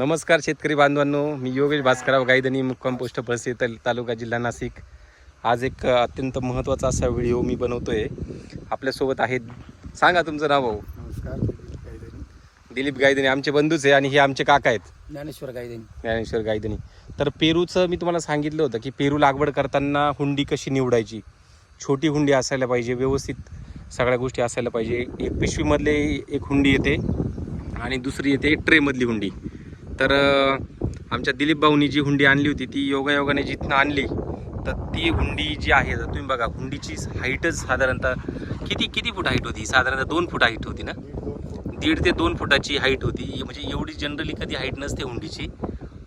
नमस्कार शेतकरी बांधवांनो मी योगेश भास्करराव गायदनी मुक्काम पोस्ट तल तालुका जिल्हा नाशिक. आज एक अत्यंत महत्त्वाचा असा व्हिडिओ मी बनवतोय. आपल्यासोबत आहेत सांगा तुमचं नाव भाऊ. नमस्कार दिलीप गायदनी. आमचे बंधूच आहे आणि हे आमचे काका आहेत. ज्ञानेश्वर गायधनी ज्ञानेश्वर गायदनी. तर पेरूचं मी तुम्हाला सांगितलं होतं की पेरू लागवड करताना हुंडी कशी निवडायची? छोटी हुंडी असायला पाहिजे व्यवस्थित सगळ्या गोष्टी असायला पाहिजे. एक पिशवीमधले एक हुंडी येते आणि दुसरी येते ट्रेमधली हुंडी. तर आमच्या दिलीप भाऊनी जी हुंडी आणली होती ती योगायोगाने जिथनं आणली तर ती हुंडी जी आहे तर तुम्ही बघा हुंडीची हाईटच साधारणतः किती किती फूट हाईट होती? साधारणतः दोन फूट हाईट होती ना? दीड ते दोन फुटाची हाईट होती. म्हणजे एवढी जनरली कधी हाईट नसते हुंडीची.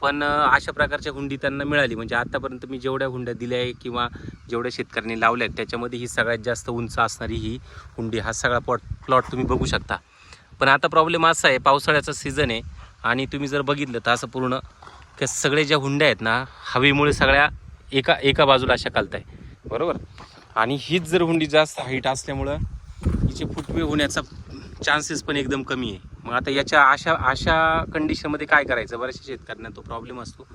पण अशा प्रकारच्या हुंडी त्यांना मिळाली. म्हणजे आतापर्यंत मी जेवढ्या हुंड्या दिल्या आहे किंवा जेवढ्या शेतकऱ्यांनी लावल्या आहेत त्याच्यामध्ये ही सगळ्यात जास्त उंच असणारी ही हुंडी हा सगळा प्लॉट प्लॉट तुम्ही बघू शकता. पण आता प्रॉब्लेम असा आहे पावसाळ्याचा सीझन आहे. आणि तुम्ही जर बघितलं तर असं पूर्ण त्या सगळे ज्या हुंड्या आहेत ना हवेमुळे सगळ्या एका एका बाजूला अशा आहे बरोबर? आणि हीच जर हुंडी जास्त हाईट असल्यामुळं हिचे फुटवे होण्याचा चान्सेस पण एकदम कमी आहे. मग आता याच्या अशा अशा कंडिशनमध्ये काय करायचं? बऱ्याचशा शेतकऱ्यांना तो प्रॉब्लेम असतो.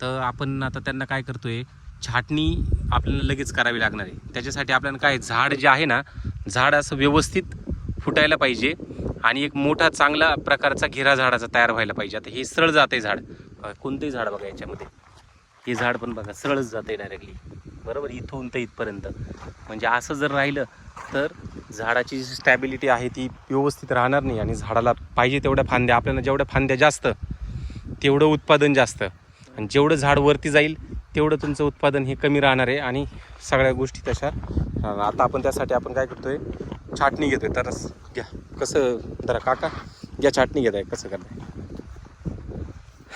तर आपण आता त्यांना काय करतो आहे छाटणी आपल्याला लगेच करावी लागणार आहे. त्याच्यासाठी आपल्याला काय झाड जे आहे ना झाड असं व्यवस्थित फुटायला पाहिजे. आणि एक मोठा चांगला प्रकारचा घेरा झाडाचा तयार व्हायला पाहिजे. आता हे सरळ जात आहे झाड कोणतंही झाड बघा याच्यामध्ये. हे झाड पण बघा सरळच जाते डायरेक्टली बरोबर? इथून तर इथपर्यंत. म्हणजे असं जर राहिलं तर झाडाची जी स्टॅबिलिटी आहे ती व्यवस्थित राहणार नाही आणि झाडाला पाहिजे तेवढ्या फांद्या आपल्याला जेवढ्या फांद्या जास्त तेवढं उत्पादन जास्त. आणि जेवढं झाड वरती जाईल तेवढं तुमचं उत्पादन हे कमी राहणार आहे. आणि सगळ्या गोष्टी तशा आता आपण त्यासाठी आपण काय करतोय छाटणी घेतोय. तर घ्या. कसं जरा काका घ्या छाटणी घेत आहे कसं करताय?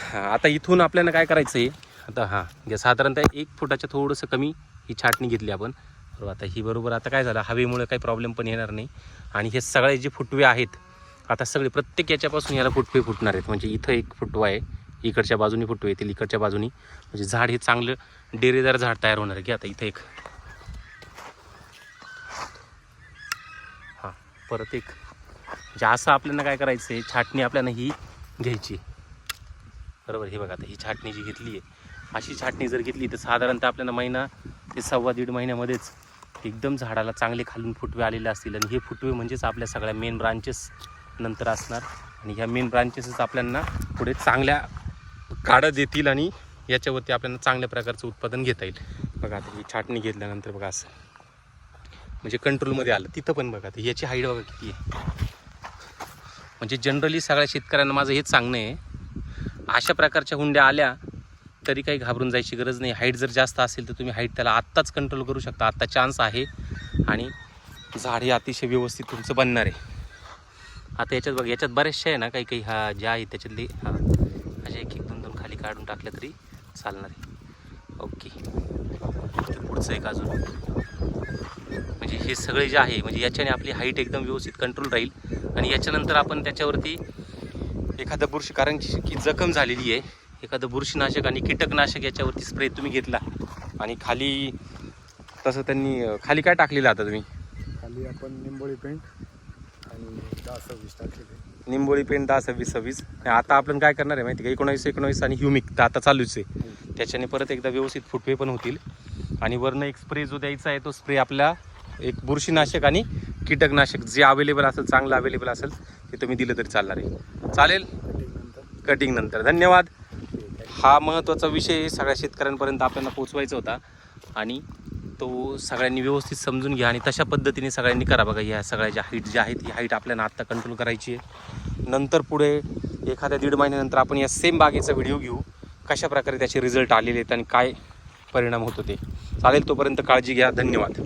हां आता इथून आपल्याला काय करायचं आहे? आता हां घ्या. साधारणतः एक फुटाच्या थोडंसं कमी ही छाटणी घेतली आपण. बरोबर आता ही बरोबर आता काय झालं? हवेमुळे काही प्रॉब्लेम पण येणार नाही. आणि हे सगळे जे फुटवे आहेत आता सगळे प्रत्येक याच्यापासून याला फुटवे फुटणार आहेत. म्हणजे इथं एक फुटवा आहे इकडच्या बाजूनी फुटवे येतील इकडच्या बाजूनी. म्हणजे झाड हे चांगलं डेरेदार झाड तयार होणार आहे. की आता इथं एक. परत एक जास्त असं आपल्याला काय करायचं आहे छाटणी आपल्याला ही घ्यायची. बरोबर? हे बघा आता ही छाटणी जी घेतली आहे अशी छाटणी जर घेतली तर साधारणतः आपल्याला महिना ते सव्वा दीड महिन्यामध्येच एकदम झाडाला चांगले खालून फुटवे आलेले असतील. आणि हे फुटवे म्हणजेच आपल्या सगळ्या मेन ब्रांचेस नंतर असणार. आणि ह्या मेन ब्रांचेसच आपल्यांना पुढे चांगल्या काढा देतील आणि याच्यावरती आपल्याला चांगल्या प्रकारचं उत्पादन घेता येईल. बघा आता ही छाटणी घेतल्यानंतर बघा असं. म्हणजे कंट्रोलमध्ये आलं. तिथं पण बघा तर याची हाईट बघा किती आहे. म्हणजे जनरली सगळ्या शेतकऱ्यांना माझं हेच सांगणं आहे. अशा प्रकारच्या हुंड्या आल्या तरी काही घाबरून जायची गरज नाही. हाईट जर जास्त असेल तर तुम्ही हाईट त्याला आत्ताच कंट्रोल करू शकता. आत्ता चान्स आहे. आणि झाड हे अतिशय व्यवस्थित तुमचं बनणार आहे. आता याच्यात बघ याच्यात बऱ्याचशा आहे ना काही काही हा ज्या आहेत त्याच्यातले हा अशा एक एक दोन दोन खाली काढून टाकल्या तरी चालणार आहे. ओके पुढचं एक अजून. म्हणजे हे सगळे जे आहे म्हणजे याच्याने आपली हाईट एकदम व्यवस्थित कंट्रोल राहील. आणि याच्यानंतर आपण त्याच्यावरती एखादं बुरशी कारण की जखम झालेली आहे एखादं बुरशीनाशक आणि कीटकनाशक याच्यावरती स्प्रे तुम्ही घेतला. आणि खाली तसं त्यांनी खाली काय टाकलेलं आता तुम्ही? खाली आपण निंबोळी पेंट आणि दहा सव्वीस टाकलेले निंबोळी पेंट दहा सव्वीस सव्वीस. आणि आता आपण काय करणार आहे माहिती का? एकोणावीस एकोणावीस आणि ह्युमिक तर आता चालूच आहे. त्याच्याने परत एकदा व्यवस्थित फुटवे पण होतील. आणि वरनं एक स्प्रे जो द्यायचा आहे तो स्प्रे आपल्या एक बुरशीनाशक आणि कीटकनाशक जे अवेलेबल असेल चांगलं अवेलेबल असेल ते तुम्ही दिलं तरी चालणार आहे. चालेल? कटिंग नंतर. धन्यवाद. हा महत्त्वाचा विषय सगळ्या शेतकऱ्यांपर्यंत आपल्याला पोचवायचा होता. आणि तो सगळ्यांनी व्यवस्थित समजून घ्या आणि तशा पद्धतीने सगळ्यांनी करा. बघा ह्या सगळ्या ज्या हाईट ज्या आहेत ही हाईट आपल्याला आत्ता कंट्रोल करायची आहे. नंतर पुढे एखाद्या दीड महिन्यानंतर आपण या सेम बागेचा व्हिडिओ घेऊ. कशा प्रकारे त्याचे रिझल्ट आलेले आहेत आणि काय परिणाम होतो ते. चालेल तोपर्यंत काळजी घ्या. धन्यवाद.